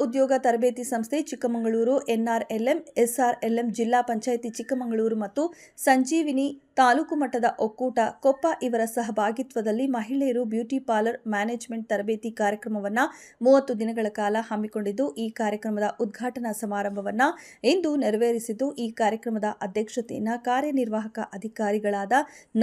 ಉದ್ಯೋಗ ತರಬೇತಿ ಸಂಸ್ಥೆ ಚಿಕ್ಕಮಗಳೂರು ಎನ್ಆರ್ಎಲ್ಎಂ ಎಸ್ಆರ್ಎಲ್ಎಂ ಜಿಲ್ಲಾ ಪಂಚಾಯಿತಿ ಚಿಕ್ಕಮಗಳೂರು ಮತ್ತು ಸಂಜೀವಿನಿ ತಾಲೂಕು ಮಟ್ಟದ ಒಕ್ಕೂಟ ಕೊಪ್ಪ ಇವರ ಸಹಭಾಗಿತ್ವದಲ್ಲಿ ಮಹಿಳೆಯರು ಬ್ಯೂಟಿ ಪಾರ್ಲರ್ ಮ್ಯಾನೇಜ್ಮೆಂಟ್ ತರಬೇತಿ ಕಾರ್ಯಕ್ರಮವನ್ನು ಮೂವತ್ತು ದಿನಗಳ ಕಾಲ ಹಮ್ಮಿಕೊಂಡಿದ್ದು, ಈ ಕಾರ್ಯಕ್ರಮದ ಉದ್ಘಾಟನಾ ಸಮಾರಂಭವನ್ನು ಇಂದು ನೆರವೇರಿಸಿದ್ದು, ಈ ಕಾರ್ಯಕ್ರಮದ ಅಧ್ಯಕ್ಷತೆಯನ್ನು ಕಾರ್ಯನಿರ್ವಾಹಕ ಅಧಿಕಾರಿಗಳಾದ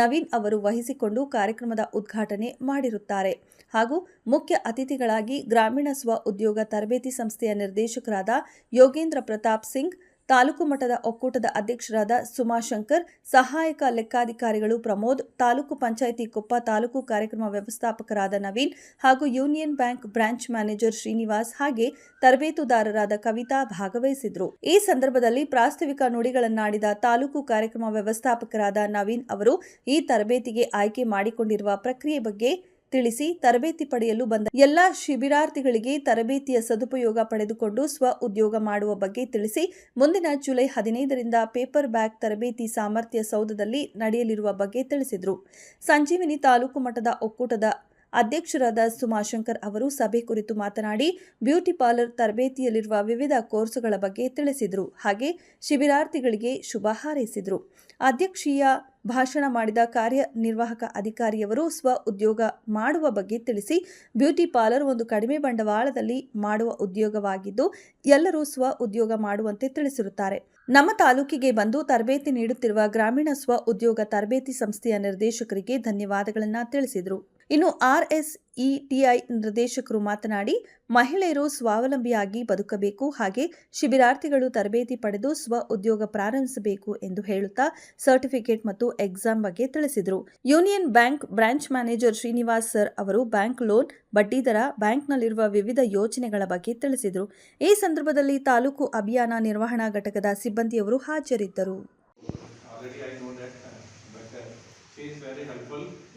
ನವೀನ್ ಅವರು ವಹಿಸಿಕೊಂಡು ಕಾರ್ಯಕ್ರಮದ ಉದ್ಘಾಟನೆ ಮಾಡಿರುತ್ತಾರೆ. ಹಾಗೂ ಮುಖ್ಯ ಅತಿಥಿಗಳಾಗಿ ಗ್ರಾಮೀಣ ಸ್ವ ಉದ್ಯೋಗ ತರಬೇತಿ ಸಂಸ್ಥೆಯ ನಿರ್ದೇಶಕರಾದ ಯೋಗೇಂದ್ರ ಪ್ರತಾಪ್ ಸಿಂಗ್ ತಾಲೂಕು ಮಟ್ಟದ ಒಕ್ಕೂಟದ ಅಧ್ಯಕ್ಷರಾದ ಸುಮಾಶಂಕರ್ ಸಹಾಯಕ ಲೆಕ್ಕಾಧಿಕಾರಿಗಳು ಪ್ರಮೋದ್, ತಾಲೂಕು ಪಂಚಾಯಿತಿ ಕೊಪ್ಪ ತಾಲೂಕು ಕಾರ್ಯಕ್ರಮ ವ್ಯವಸ್ಥಾಪಕರಾದ ನವೀನ್ ಹಾಗೂ union bank branch manager Srinivas ಹಾಗೆ ತರಬೇತುದಾರರಾದ ಕವಿತಾ ಭಾಗವಹಿಸಿದ್ರು. ಈ ಸಂದರ್ಭದಲ್ಲಿ ಪ್ರಾಸ್ತಾವಿಕ ನುಡಿಗಳನ್ನಾಡಿದ ತಾಲೂಕು ಕಾರ್ಯಕ್ರಮ ವ್ಯವಸ್ಥಾಪಕರಾದ ನವೀನ್ ಅವರು ಈ ತರಬೇತಿಗೆ ಆಯ್ಕೆ ಮಾಡಿಕೊಂಡಿರುವ ಪ್ರಕ್ರಿಯೆ ಬಗ್ಗೆ ತಿಳಿಸಿ ತರಬೇತಿ ಪಡೆಯಲು ಬಂದ ಎಲ್ಲ ಶಿಬಿರಾರ್ಥಿಗಳಿಗೆ ತರಬೇತಿಯ ಸದುಪಯೋಗ ಪಡೆದುಕೊಂಡು ಸ್ವ ಉದ್ಯೋಗ ಮಾಡುವ ಬಗ್ಗೆ ತಿಳಿಸಿ ಮುಂದಿನ ಜುಲೈ ಹದಿನೈದರಿಂದ ಪೇಪರ್ ಬ್ಯಾಗ್ ತರಬೇತಿ ಸಾಮರ್ಥ್ಯ ಸೌಧದಲ್ಲಿ ನಡೆಯಲಿರುವ ಬಗ್ಗೆ ತಿಳಿಸಿದರು. ಸಂಜೀವಿನಿ ತಾಲೂಕು ಮಟ್ಟದ ಒಕ್ಕೂಟದ ಅಧ್ಯಕ್ಷರಾದ ಸುಮಾಶಂಕರ್ ಅವರು ಸಭೆ ಕುರಿತು ಮಾತನಾಡಿ, ಬ್ಯೂಟಿ ಪಾರ್ಲರ್ ತರಬೇತಿಯಲ್ಲಿರುವ ವಿವಿಧ ಕೋರ್ಸುಗಳ ಬಗ್ಗೆ ತಿಳಿಸಿದರು. ಹಾಗೆ ಶಿಬಿರಾರ್ಥಿಗಳಿಗೆ ಶುಭ ಹಾರೈಸಿದರು. ಅಧ್ಯಕ್ಷೀಯ ಭಾಷಣ ಮಾಡಿದ ಕಾರ್ಯನಿರ್ವಾಹಕ ಅಧಿಕಾರಿಯವರು ಸ್ವ ಉದ್ಯೋಗ ಮಾಡುವ ಬಗ್ಗೆ ತಿಳಿಸಿ, ಬ್ಯೂಟಿ ಪಾರ್ಲರ್ ಒಂದು ಕಡಿಮೆ ಬಂಡವಾಳದಲ್ಲಿ ಮಾಡುವ ಉದ್ಯೋಗವಾಗಿದ್ದು, ಎಲ್ಲರೂ ಸ್ವ ಉದ್ಯೋಗ ಮಾಡುವಂತೆ ತಿಳಿಸಿರುತ್ತಾರೆ. ನಮ್ಮ ತಾಲೂಕಿಗೆ ಬಂದು ತರಬೇತಿ ನೀಡುತ್ತಿರುವ ಗ್ರಾಮೀಣ ಸ್ವ ಉದ್ಯೋಗ ತರಬೇತಿ ಸಂಸ್ಥೆಯ ನಿರ್ದೇಶಕರಿಗೆ ಧನ್ಯವಾದಗಳನ್ನು ತಿಳಿಸಿದರು. ಇನ್ನು ಆರ್ ಎಸ್ ಇ ಟಿಐ ನಿರ್ದೇಶಕರು ಮಾತನಾಡಿ, ಮಹಿಳೆಯರು ಸ್ವಾವಲಂಬಿಯಾಗಿ ಬದುಕಬೇಕು ಹಾಗೆ ಶಿಬಿರಾರ್ಥಿಗಳು ತರಬೇತಿ ಪಡೆದು ಸ್ವ ಉದ್ಯೋಗ ಪ್ರಾರಂಭಿಸಬೇಕು ಎಂದು ಹೇಳುತ್ತಾ ಸರ್ಟಿಫಿಕೇಟ್ ಮತ್ತು ಎಕ್ಸಾಮ್ ಬಗ್ಗೆ ತಿಳಿಸಿದರು. Union Bank branch manager Srinivas sir ಅವರು ಬ್ಯಾಂಕ್ ಲೋನ್ ಬಡ್ಡಿದರ ಬ್ಯಾಂಕ್ನಲ್ಲಿರುವ ವಿವಿಧ ಯೋಜನೆಗಳ ಬಗ್ಗೆ ತಿಳಿಸಿದರು. ಈ ಸಂದರ್ಭದಲ್ಲಿ ತಾಲೂಕು ಅಭಿಯಾನ ನಿರ್ವಹಣಾ ಘಟಕದ ಸಿಬ್ಬಂದಿಯವರು ಹಾಜರಿದ್ದರು.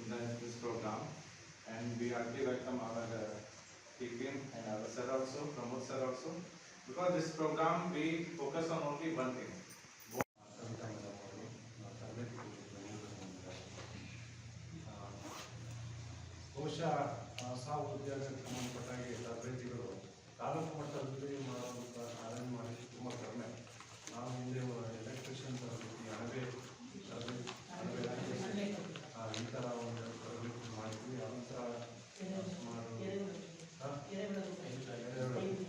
organize this program and we heartily welcome our uh, team and our sir also, Pramod sir also because this program we focus on only one thing. बहुश ಹೊಸ ಉದ್ಯೋಗ ಕ್ರಮಪಟ್ಟಾಗಿ